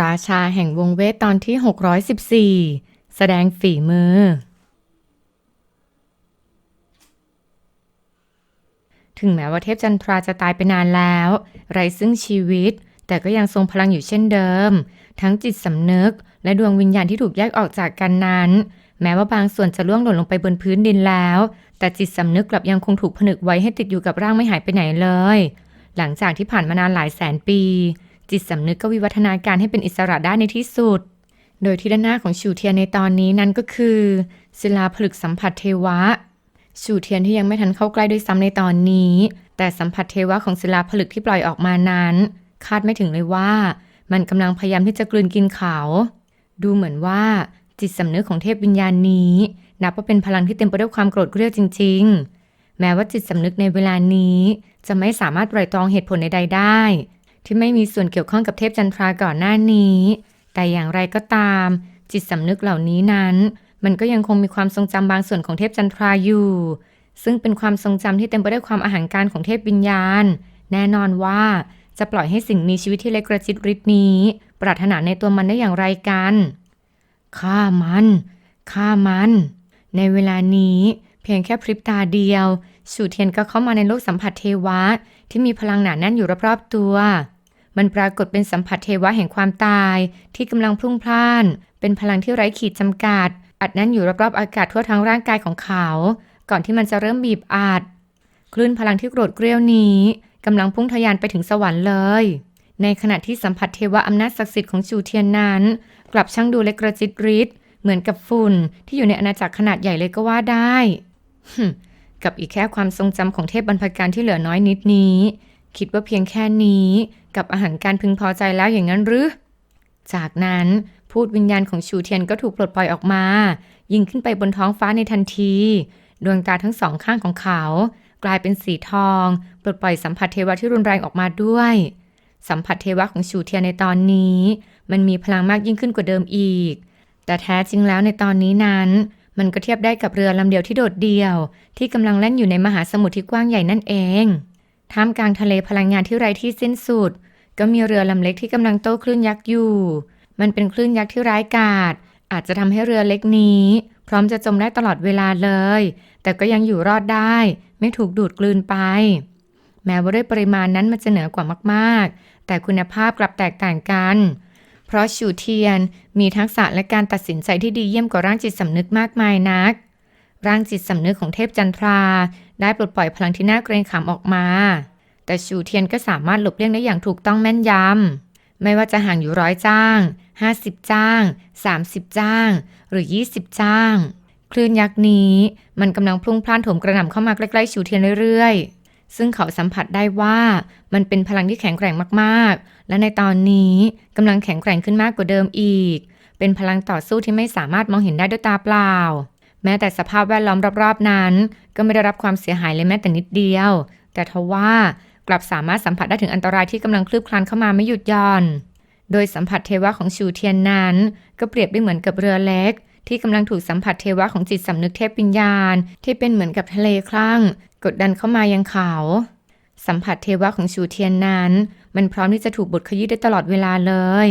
ราชาแห่งวงเวทตอนที่ 614 แสดงฝีมือ ถึงแม้ว่าเทพจันทราจะตายไปนานแล้ว ไร้ซึ่งชีวิต แต่ก็ยังทรงพลังอยู่เช่นเดิม ทั้งจิตสำนึก และดวงวิญญาณที่ถูกแยกออกจากกันนั้น แม้ว่าบางส่วนจะล่วงหล่นลงไปบนพื้นดินแล้ว แต่จิตสำนึกกลับยังคงถูกผนึกไว้ให้ติดอยู่กับร่างไม่หายไปไหนเลย หลังจากที่ผ่านมานานหลายแสนปี จิตสำนึกก็วิวัฒนาการให้เป็นอิสระได้ในที่สุด โดยที่ด้านหน้าของชูเทียนในตอนนี้นั้นก็คือ ศิลาผลึกสัมผัสเทวะ ชูเทียนที่ยังไม่ทันเข้าใกล้ด้วยซ้ำในตอนนี้ แต่สัมผัสเทวะของศิลาผลึกที่ปล่อยออกมานั้น คาดไม่ถึงเลยว่า มันกำลังพยายามที่จะกลืนกินเขา ดูเหมือนว่า จิตสำนึกของเทพวิญญาณนี้ นับว่าเป็นพลังที่เต็มไปด้วยความโกรธเกรี้ยวจริง ๆ แม้ว่าจิตสำนึกในเวลานี้ จะไม่สามารถไตร่ตรองเหตุผลใดๆได้ ที่ไม่มีส่วนเกี่ยวข้องกับเทพจันทราก่อนหน้านี้ แต่อย่างไรก็ตาม จิตสำนึกเหล่านี้นั้น มันก็ยังคงมีความทรงจำบางส่วนของเทพจันทราอยู่ ซึ่งเป็นความทรงจำที่เต็มไปด้วยความอาหารการของเทพวิญญาณ แน่นอนว่าจะปล่อยให้สิ่งมีชีวิตที่เล็กกระจิตริดนี้ ปรารถนาในตัวมันได้อย่างไรกันฆ่ามันฆ่ามัน ในเวลานี้เพียงแค่พริบตาเดียวชูเทียนก็เข้ามาในโลกสัมผัสเทวะ ที่มีพลังหนาแน่นอยู่รอบๆตัว มันปรากฏเป็นสัมผัสเทวะแห่งความตาย ที่กำลังพลุ่งพล่าน เป็นพลังที่ไร้ขีดจำกัด อัดแน่นอยู่รอบๆอากาศทั่วทั้งร่างกายของเขา ก่อนที่มันจะเริ่มบีบอัดคลื่นพลังที่โกรธเกรี้ยวนี้กำลังพุ่งทะยานไปถึงสวรรค์เลย ในขณะที่สัมผัสเทวะอำนาจศักดิ์สิทธิ์ของชูเทียนนั้น กลับช่างดูเล็กกระจิตริดเหมือนกับฝุ่นที่อยู่ในอาณาจักรขนาดใหญ่เลยก็ว่าได้กับอีกแค่ความทรงจำของเทพบรรพการที่เหลือน้อยนิดนี้ คิดว่าเพียงแค่นี้ กับอาหารการพึงพอใจแล้วอย่างนั้นหรือ จากนั้นพูดวิญญาณของชูเทียนก็ถูกปลดปล่อยออกมา ยิงขึ้นไปบนท้องฟ้าในทันที ดวงตาทั้งสองข้างของเขา กลายเป็นสีทอง ปลดปล่อยสัมผัสเทวะที่รุนแรงออกมาด้วย สัมผัสเทวะของชูเทียนในตอนนี้ มันมีพลังมากยิ่งขึ้นกว่าเดิมอีก แต่แท้จริงแล้วในตอนนี้นั้น มันก็เทียบได้กับเรือลำเดียวที่โดดเดี่ยว ที่กำลังแล่นอยู่ในมหาสมุทรที่กว้างใหญ่นั่นเองท่ามกลางทะเลพลังงานที่ไร้ที่สิ้นสุด ก็มีเรือลำเล็กที่กำลังโต้คลื่นยักษ์อยู่ มันเป็นคลื่นยักษ์ที่ร้ายกาจอาจจะทำให้เรือเล็กนี้ พร้อมจะจมได้ตลอดเวลาเลย แต่ก็ยังอยู่รอดได้ ไม่ถูกดูดกลืนไป แม้ว่าด้วยปริมาณนั้นมันจะเหนือกว่ามาก ๆ แต่คุณภาพกลับแตกต่างกัน เพราะชูเทียนมีทักษะและการตัดสินใจที่ดีเยี่ยมกว่าร่างจิตสำนึกมากมายนัก ร่างจิตสำนึกของเทพจันทรา ได้ปลดปล่อยพลังที่น่าเกรงขามออกมา แต่ชูเทียนก็สามารถหลบเลี่ยงได้อย่างถูกต้องแม่นยำ ไม่ว่าจะห่างอยู่ร้อยจ้าง 50 จ้าง 30 จ้าง หรือ 20 จ้าง คลื่นยักษ์นี้มันกำลังพลุ่งพล่านโถมกระหน่ำเข้ามาใกล้ๆชูเทียนเรื่อยๆ ซึ่งเขาสัมผัสได้ว่ามันเป็นพลังที่แข็งแกร่งมากๆ และในตอนนี้กำลังแข็งแกร่งขึ้นมากกว่าเดิมอีก เป็นพลังต่อสู้ที่ไม่สามารถมองเห็นได้ด้วยตาเปล่าแม้แต่สภาพแวดล้อมรอบๆนั้น ก็ไม่ได้รับความเสียหายเลยแม้แต่นิดเดียว แต่ทว่า กลับสามารถสัมผัสได้ถึงอันตรายที่กำลังคลืบคลานเข้ามาไม่หยุดย่อน โดยสัมผัสเทวะของชูเทียนนั้น ก็เปรียบได้เหมือนกับเรือเล็ก ที่กำลังถูกสัมผัสเทวะของจิตสำนึกเทพวิญญาณ ที่เป็นเหมือนกับทะเลคลั่ง กดดันเข้ามายังเขา สัมผัสเทวะของชูเทียนนั้น มันพร้อมที่จะถูกบดขยี้ได้ตลอดเวลาเลย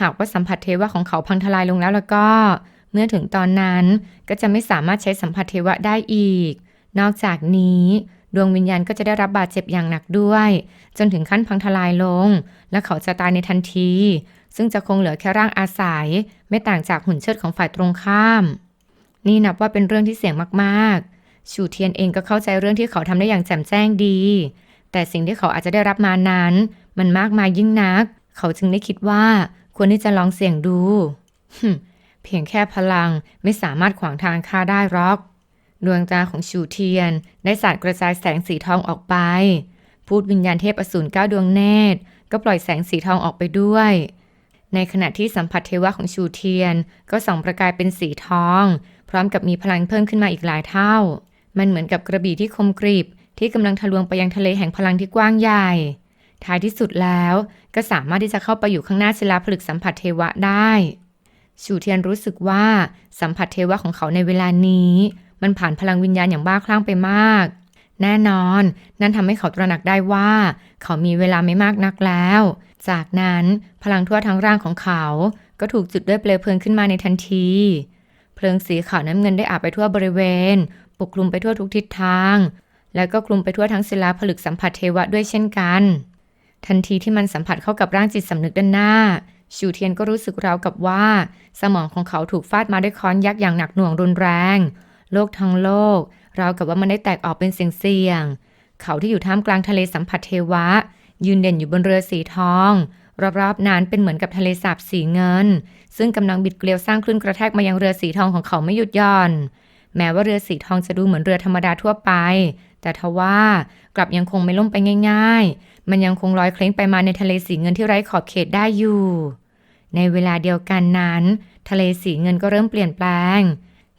หากว่าสัมผัสเทวะของเขาพังทลายลงแล้วแล้วก็ เมื่อถึงตอนนั้นก็จะไม่สามารถใช้สัมผัสเทวะได้อีก นอกจากนี้ ดวงวิญญาณก็จะได้รับบาดเจ็บอย่างหนักด้วย จนถึงขั้นพังทลายลง และเขาจะตายในทันที ซึ่งจะคงเหลือแค่ร่างอาศัย ไม่ต่างจากหุ่นเชิดของฝ่ายตรงข้าม นี่นับว่าเป็นเรื่องที่เสี่ยงมากๆ ชูเทียนเองก็เข้าใจเรื่องที่เขาทำได้อย่างแจ่มแจ้งดี แต่สิ่งที่เขาอาจจะได้รับมานั้น มันมากมายยิ่งนัก เขาจึงได้คิดว่าควรที่จะลองเสี่ยงดูเพียงแค่พลังไม่สามารถขวางทางข้าได้หรอก ดวงตาของชูเทียน ได้สาดกระจายแสงสีทองออกไป พูดวิญญาณเทพอสูรเก้าดวงเนตร ก็ปล่อยแสงสีทองออกไปด้วย ในขณะที่สัมผัสเทวะของชูเทียน ก็ส่องประกายเป็นสีทอง พร้อมกับมีพลังเพิ่มขึ้นมาอีกหลายเท่า มันเหมือนกับกระบี่ที่คมกริบที่กำลังทะลวงไปยังทะเลแห่งพลังที่กว้างใหญ่ ท้ายที่สุดแล้วก็สามารถที่จะเข้าไปอยู่ข้างหน้าศิลาผลึกสัมผัสเทวะได้ชูเทียนรู้สึกว่าสัมผัสเทวะของเขาในเวลานี้ มันผ่านพลังวิญญาณอย่างบ้าคลั่งไปมาก แน่นอน นั่นทำให้เขาตระหนักได้ว่า เขามีเวลาไม่มากนักแล้ว จากนั้นพลังทั่วทั้งร่างของเขา ก็ถูกจุดด้วยเปลวเพลิงขึ้นมาในทันที เพลิงสีขาวน้ำเงินได้อาบไปทั่วบริเวณ ปกคลุมไปทั่วทุกทิศทาง แล้วก็คลุมไปทั่วทั้งศิลาผลึกสัมผัสเทวะด้วยเช่นกัน ทันทีที่มันสัมผัสเข้ากับร่างจิตสำนึกด้านหน้าชูเทียนก็รู้สึกราวกับว่า สมองของเขาถูกฟาดมาด้วยค้อนยักษ์อย่างหนักหน่วงรุนแรง โลกทั้งโลกราวกับว่ามันได้แตกออกเป็นเสียงๆเขาที่อยู่ท่ามกลางทะเลสัมผัสเทวะ ยืนเด่นอยู่บนเรือสีทอง รอบๆนั้นเป็นเหมือนกับทะเลสาบสีเงิน ซึ่งกำลังบิดเกลียวสร้างคลื่นกระแทกมายังเรือสีทองของเขาไม่หยุดย่อน แม้ว่าเรือสีทองจะดูเหมือนเรือธรรมดาทั่วไป แต่ทว่ากลับยังคงไม่ล่มไปง่าย ๆ มันยังคงลอยเคล้งไปมาในทะเลสีเงินที่ไร้ขอบเขตได้อยู่ ในเวลาเดียวกันนั้น ทะเลสีเงินก็เริ่มเปลี่ยนแปลง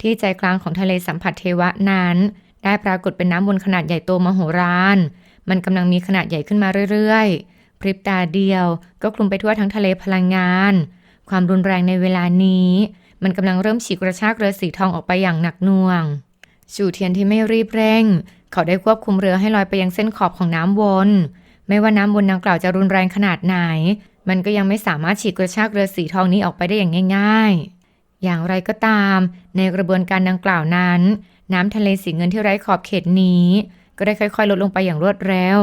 ที่ใจกลางของทะเลสัมผัสเทวะนั้น ได้ปรากฏเป็นน้ำวนขนาดใหญ่โตมโหฬารมันกำลังมีขนาดใหญ่ขึ้นมาเรื่อยๆ พริบตาเดียวก็คลุมไปทั่วทั้งทะเลพลังงาน ความรุนแรงในเวลานี้ มันกำลังเริ่มฉีกกระชากเรือสีทองออกไปอย่างหนักหน่วงชูเทียนที่ไม่รีบเร่ง เขาได้ควบคุมเรือให้ลอยไปยังเส้นขอบของน้ำวน ไม่ว่าน้ำวนดังกล่าวจะรุนแรงขนาดไหน มันก็ยังไม่สามารถฉีกกระชากเรือสีทองนี้ออกไปได้อย่างง่าย ๆ อย่างไรก็ตาม ในกระบวนการดังกล่าวนั้น น้ำทะเลสีเงินที่ไร้ขอบเขตนี้ ก็ได้ค่อยๆ ลดลงไปอย่างรวดเร็ว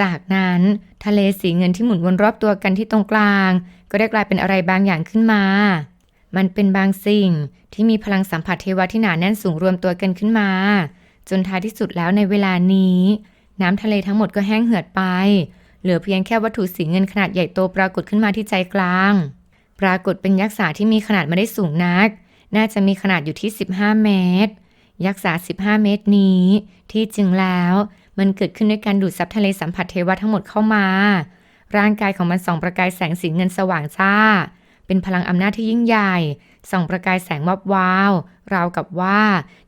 จากนั้นทะเลสีเงินที่หมุนวนรอบตัวกันที่ตรงกลาง ก็ได้กลายเป็นอะไรบางอย่างขึ้นมา มันเป็นบางสิ่งที่มีพลังสัมผัสเทวะที่หนาแน่นสูงรวมตัวกันขึ้นมา จนท้ายที่สุดแล้วในเวลานี้ น้ำทะเลทั้งหมดก็แห้งเหือดไป เหลือเพียงแค่วัตถุสีเงินขนาดใหญ่โตปรากฏขึ้นมาที่ใจกลาง ปรากฏเป็นยักษ์สาที่มีขนาดไม่ได้สูงนัก น่าจะมีขนาดอยู่ที่ 15 เมตร ยักษ์สา15 เมตรนี้ ที่จริงแล้วมันเกิดขึ้นด้วยการดูดซับทะเลสัมผัสเทวะทั้งหมดเข้ามา ร่างกายของมันส่องประกายแสงสีเงินสว่างจ้า เป็นพลังอำนาจที่ยิ่งใหญ่ ส่องประกายแสงวับวาว ราวกับว่า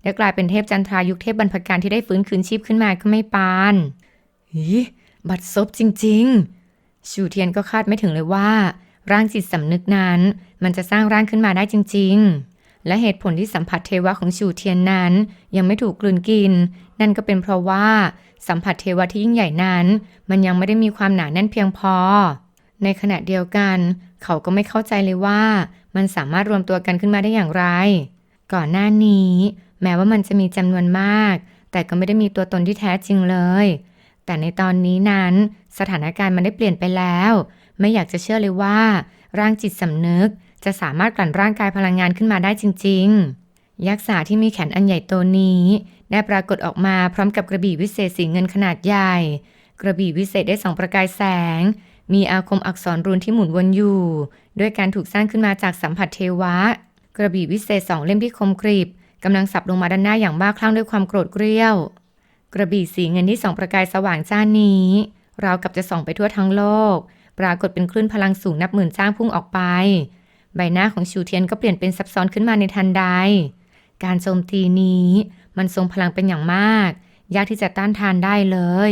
ได้กลายเป็นเทพจันทรายุคเทพบรรพการที่ได้ฟื้นคืนชีพขึ้นมาก็ไม่ปานฮีบัดซบจริง ๆ ชูเทียนก็คาดไม่ถึงเลยว่า ร่างจิตสำนึกนั้น มันจะสร้างร่างขึ้นมาได้จริง ๆ และเหตุผลที่สัมผัสเทวะของชูเทียนนั้น ยังไม่ถูกกลืนกิน นั่นก็เป็นเพราะว่าสัมผัสเทวะที่ยิ่งใหญ่นั้น มันยังไม่ได้มีความหนาแน่นเพียงพอ ในขณะเดียวกัน เขาก็ไม่เข้าใจเลยว่า มันสามารถรวมตัวกันขึ้นมาได้อย่างไร ก่อนหน้านี้ แม้ว่ามันจะมีจำนวนมาก แต่ก็ไม่ได้มีตัวตนที่แท้จริงเลย แต่ในตอนนี้นั้น สถานการณ์มันได้เปลี่ยนไปแล้ว ไม่อยากจะเชื่อเลยว่า ร่างจิตสำนึก จะสามารถกลั่นร่างกายพลังงานขึ้นมาได้จริง ๆ ยักษ์สาที่มีแขนอันใหญ่โตนี้ ได้ปรากฏออกมาพร้อมกับกระบี่วิเศษสีเงินขนาดใหญ่ กระบี่วิเศษได้ส่องประกายแสง มีอาคมอักษรรูนที่หมุนวนอยู่ ด้วยการถูกสร้างขึ้นมาจากสัมผัสเทวะ กระบี่วิเศษสองเล่มที่คมกริบกำลังสับลงมาด้านหน้าอย่างบ้าคลั่งด้วยความโกรธเกรี้ยว กระบี่สีเงินที่ส่องประกายสว่างจ้านี้ ราวกับจะส่องไปทั่วทั้งโลก ปรากฏเป็นคลื่นพลังสูงนับหมื่นจ้างพุ่งออกไป ใบหน้าของชูเทียนก็เปลี่ยนเป็นซับซ้อนขึ้นมาในทันใด การโจมตีนี้มันทรงพลังเป็นอย่างมาก ยากที่จะต้านทานได้เลย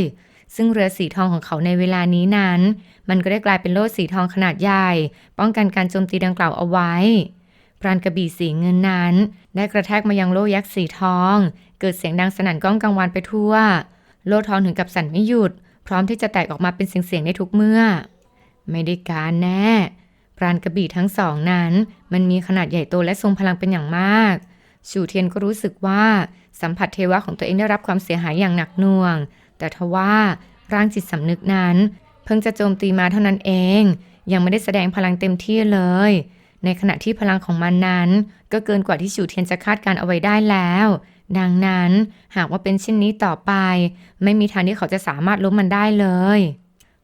ซึ่งเรือสีทองของเขาในเวลานี้นั้น มันก็ได้กลายเป็นโล่สีทองขนาดใหญ่ ป้องกันการโจมตีดังกล่าวเอาไว้พรานกระบี่สีเงินนั้น ได้กระแทกมายังโล่ยักษ์สีทอง เกิดเสียงดังสนั่นก้องกังวานไปทั่ว โล่ทองถึงกับสั่นไม่หยุด พร้อมที่จะแตกออกมาเป็นเสียงๆในทุกเมื่อ ไม่ได้การแน่ พรานกระบี่ทั้งสองนั้น มันมีขนาดใหญ่โตและทรงพลังเป็นอย่างมาก ชูเทียนก็รู้สึกว่าสัมผัสเทวะของตัวเองได้รับความเสียหายอย่างหนักหน่วง แต่ทว่าร่างจิตสำนึกนั้น เพิ่งจะโจมตีมาเท่านั้นเอง ยังไม่ได้แสดงพลังเต็มที่เลย ในขณะที่พลังของมันนั้น ก็เกินกว่าที่ชูเทียนจะคาดการเอาไว้ได้แล้ว ดังนั้นหากว่าเป็นเช่นนี้ต่อไป ไม่มีทางที่เขาจะสามารถล้มมันได้เลย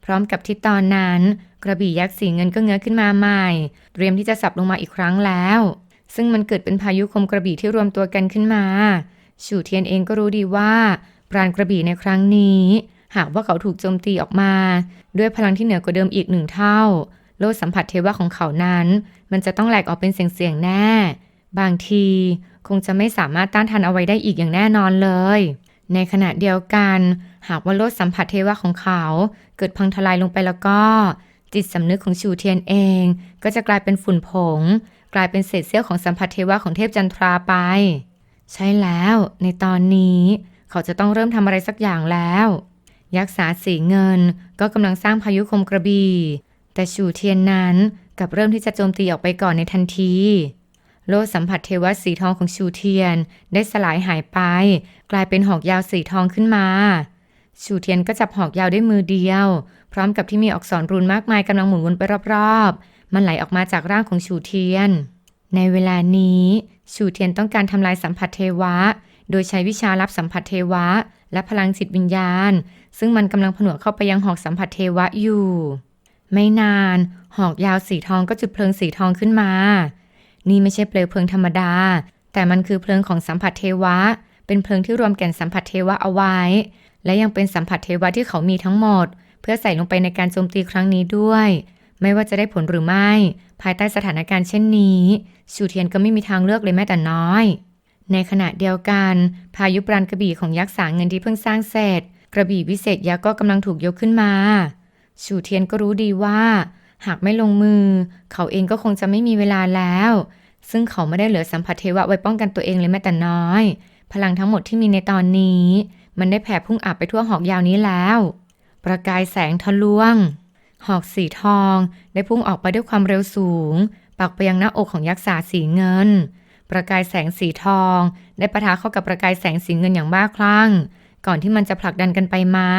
พร้อมกับที่ตอนนั้น กระบี่ยักษ์สีเงินก็เงื้อขึ้นมาใหม่ เตรียมที่จะสับลงมาอีกครั้งแล้ว ซึ่งมันเกิดเป็นพายุคมกระบี่ที่รวมตัวกันขึ้นมาชูเทียนเองก็รู้ดีว่า ปราณกระบี่ในครั้งนี้ หากว่าเขาถูกโจมตีออกมา ด้วยพลังที่เหนือกว่าเดิมอีกหนึ่งเท่า โลดสัมผัสเทวะของเขานั้น มันจะต้องแหลกออกเป็นเสียงๆแน่ บางทีคงจะไม่สามารถต้านทานเอาไว้ได้อีกอย่างแน่นอนเลย ในขณะเดียวกัน หากว่าโลดสัมผัสเทวะของเขา เกิดพังทลายลงไปแล้วก็ จิตสำนึกของชูเทียนเอง ก็จะกลายเป็นฝุ่นผง กลายเป็นเศษเสี้ยวของสัมผัสเทวะของเทพจันทราไป ใช่แล้วในตอนนี้ เขาจะต้องเริ่มทำอะไรสักอย่างแล้ว ยักษ์สาสีเงินก็กำลังสร้างพายุคมกระบี่แต่ชูเทียนนั้นกลับเริ่มที่จะโจมตีออกไปก่อนในทันที โลสัมผัสเทวะสีทองของชูเทียน ได้สลายหายไป กลายเป็นหอกยาวสีทองขึ้นมา ชูเทียนก็จับหอกยาวด้วยมือเดียว พร้อมกับที่มีอักษรรูนมากมายกำลังหมุนวนไปรอบๆ มันไหลออกมาจากร่างของชูเทียน ในเวลานี้ชูเทียนต้องการทำลายสัมผัสเทวะ โดยใช้วิชาลับสัมผัสเทวะ และพลังจิตวิญญาณ ซึ่งมันกำลังผนวกเข้าไปยังหอกสัมผัสเทวะอยู่ ไม่นาน หอกยาวสีทองก็จุดเพลิงสีทองขึ้นมา นี่ไม่ใช่เปลวเพลิงธรรมดา แต่มันคือเพลิงของสัมผัสเทวะ เป็นเพลิงที่รวมแก่นสัมผัสเทวะเอาไว้ และยังเป็นสัมผัสเทวะที่เขามีทั้งหมด เพื่อใส่ลงไปในการโจมตีครั้งนี้ด้วย ไม่ว่าจะได้ผลหรือไม่ ภายใต้สถานการณ์เช่นนี้ ชูเทียนก็ไม่มีทางเลือกเลยแม้แต่น้อย ในขณะเดียวกัน พายุปราณกระบี่ของยักษ์สางเงินที่เพิ่งสร้างเสร็จ กระบี่วิเศษยักษ์ก็กำลังถูกยกขึ้นมา ชูเทียนก็รู้ดีว่า หากไม่ลงมือ เขาเองก็คงจะไม่มีเวลาแล้ว ซึ่งเขาไม่ได้เหลือสัมผัสเทวะไว้ป้องกันตัวเองเลยแม้แต่น้อย พลังทั้งหมดที่มีในตอนนี้ มันได้แผ่พุ่งอับไปทั่วหอกยาวนี้แล้ว ประกายแสงทะลวง หอกสีทอง ได้พุ่งออกไปด้วยความเร็วสูง ปักไปยังหน้าอกของยักษ์สาสีเงิน ประกายแสงสีทอง ได้ปะทะเข้ากับประกายแสงสีเงินอย่างบ้าคลั่ง ก่อนที่มันจะผลักดันกันไปมา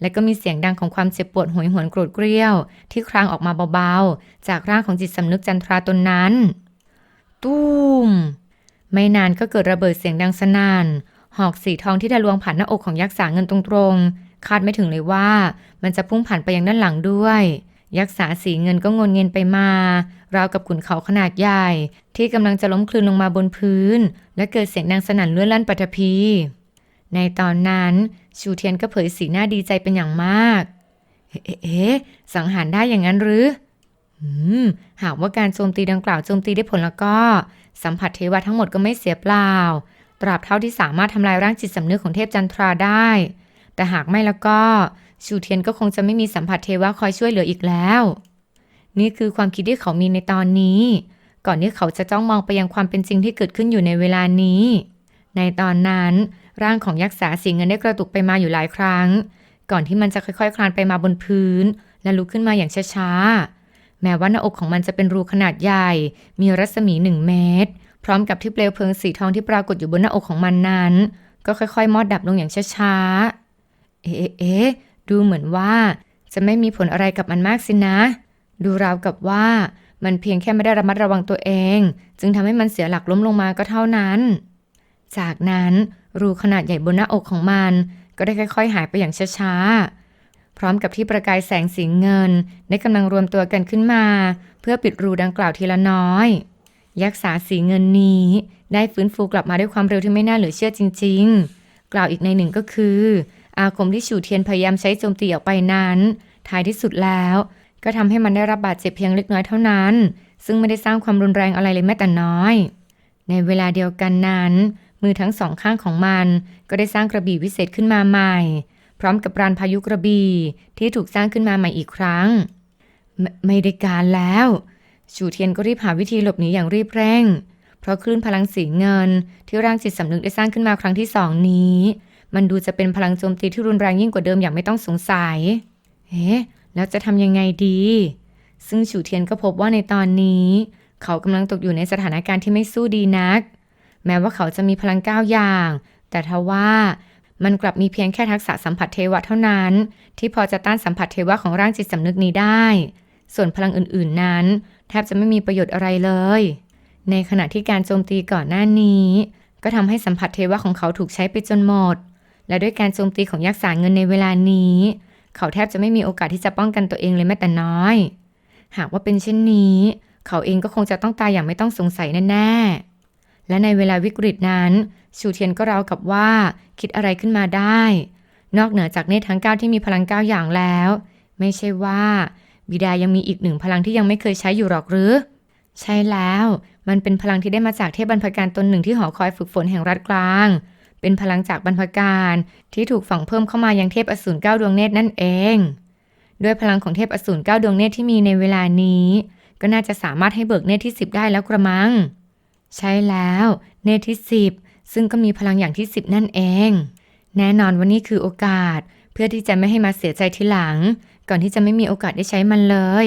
และก็มีเสียงดังของความเจ็บปวดหวยหวนโกรธเกรี้ยว ที่ครางออกมาเบาๆ จากร่างของจิตสำนึกจันทราตนนั้น ตุ้ม ไม่นานก็เกิดระเบิดเสียงดังสนั่นหอกสีทองที่ทะลวงผ่านหน้าอกของยักษ์สาเงินตรงๆ คาดไม่ถึงเลยว่า มันจะพุ่งผ่านไปยังด้านหลังด้วย ยักษ์สาสีเงินก็งนเงินไปมา ราวกับขุนเขาขนาดใหญ่ ที่กำลังจะล้มคลืนลงมาบนพื้น และเกิดเสียงดังสนั่นเลื่อนลั่นปัทภีในตอนนั้น ชูเทียนก็เผยสีหน้าดีใจเป็นอย่างมาก เอ๊ะสังหารได้อย่างนั้นหรืออืมหากว่าการโจมตีดังกล่าวโจมตีได้ผลแล้วก็ สัมผัสเทวะทั้งหมดก็ไม่เสียเปล่า ตราบเท่าที่สามารถทำลายร่างจิตสำนึกของเทพจันทราได้ แต่หากไม่แล้วก็ชูเทียนก็คงจะไม่มีสัมผัสเทวะคอยช่วยเหลืออีกแล้ว นี่คือความคิดที่เขามีในตอนนี้ ก่อนที่เขาจะจ้องมองไปยังความเป็นจริงที่เกิดขึ้นอยู่ในเวลานี้ ในตอนนั้นร่างของยักษ์สาสีเงินได้กระตุกไปมาอยู่หลายครั้ง ก่อนที่มันจะค่อยๆ คลานไปมาบนพื้น และลุกขึ้นมาอย่างช้าๆ แม้ว่าหน้าอกของมันจะเป็นรูขนาดใหญ่ มีรัศมีหนึ่งเมตร พร้อมกับที่เปลวเพลิงสีทองที่ปรากฏอยู่บนหน้าอกของมันนั้น ก็ค่อยๆ มอดดับลงอย่างช้าๆ เอ๊ะเอ๊ะดูเหมือนว่า จะไม่มีผลอะไรกับมันมากสินะ ดูราวกับว่า มันเพียงแค่ไม่ได้ระมัดระวังตัวเอง จึงทำให้มันเสียหลักล้มลงมาก็เท่านั้น จากนั้นรูขนาดใหญ่บนหน้าอกของมัน ก็ได้ค่อย ๆ หายไปอย่างช้าๆ พร้อมกับที่ประกายแสงสีเงิน ได้กำลังรวมตัวกันขึ้นมา เพื่อปิดรูดังกล่าวทีละน้อย ยักษ์สาสีเงินนี้ ได้ฟื้นฟูกลับมาด้วยความเร็วที่ไม่น่าเหลือเชื่อจริง ๆ กล่าวอีกในหนึ่งก็คือ อาคมที่ชูเทียนพยายามใช้โจมตีออกไปนั้น ท้ายที่สุดแล้ว ก็ทำให้มันได้รับบาดเจ็บเพียงเล็กน้อยเท่านั้น ซึ่งไม่ได้สร้างความรุนแรงอะไรเลยแม้แต่น้อย ในเวลาเดียวกันนั้น มือทั้งสองข้างของมัน ก็ได้สร้างกระบี่วิเศษขึ้นมาใหม่ พร้อมกับรานพายุกระบี่ที่ถูกสร้างขึ้นมาใหม่อีกครั้งไม่ไม่ได้การแล้วชูเทียนก็รีบหาวิธีหลบหนีอย่างรีบเร่ง เพราะคลื่นพลังสีเงินที่ร่างจิตสำนึกได้สร้างขึ้นมาครั้งที่สองนี้ มันดูจะเป็นพลังโจมตีที่รุนแรงยิ่งกว่าเดิมอย่างไม่ต้องสงสัย เอ๊ะ แล้วจะทำยังไงดี ซึ่งฉูเทียนก็พบว่าในตอนนี้ เขากำลังตกอยู่ในสถานการณ์ที่ไม่สู้ดีนัก แม้ว่าเขาจะมีพลังก้าวอย่าง แต่ทว่ามันกลับมีเพียงแค่ทักษะสัมผัสเทวะเท่านั้น ที่พอจะต้านสัมผัสเทวะของร่างจิตสำนึกนี้ได้ ส่วนพลังอื่นๆนั้น แทบจะไม่มีประโยชน์อะไรเลย ในขณะที่การโจมตีก่อนหน้านี้ ก็ทำให้สัมผัสเทวะของเขาถูกใช้ไปจนหมด และด้วยการโจมตีของยักษ์สาเงินในเวลานี้ เขาแทบจะไม่มีโอกาสที่จะป้องกันตัวเองเลยแม้แต่น้อย หากว่าเป็นเช่นนี้ เขาเองก็คงจะต้องตายอย่างไม่ต้องสงสัยแน่ๆ และในเวลาวิกฤตนั้น ชูเทียนก็ราวกับว่า คิดอะไรขึ้นมาได้ นอกเหนือจากเนตรทั้งเก้าที่มีพลังเก้าอย่างแล้ว ไม่ใช่ว่า บิดายังมีอีกหนึ่งพลังที่ยังไม่เคยใช้อยู่หรอกหรือ ใช่แล้ว มันเป็นพลังที่ได้มาจากเทพบรรพการตนหนึ่งที่หอคอยฝึกฝนแห่งรัฐกลาง เป็นพลังจากบรรพการที่ถูกฝังเพิ่มเข้ามายังเทพอสูรเก้าดวงเนตรนั่นเอง ด้วยพลังของเทพอสูรเก้าดวงเนตรที่มีในเวลานี้ ก็น่าจะสามารถให้เบิกเนตรที่สิบได้แล้วกระมัง ใช่แล้ว เนตรที่สิบซึ่งก็มีพลังอย่างที่สิบนั่นเอง แน่นอนว่านี่คือโอกาส เพื่อที่จะไม่ให้มาเสียใจทีหลัง ก่อนที่จะไม่มีโอกาสได้ใช้มันเลย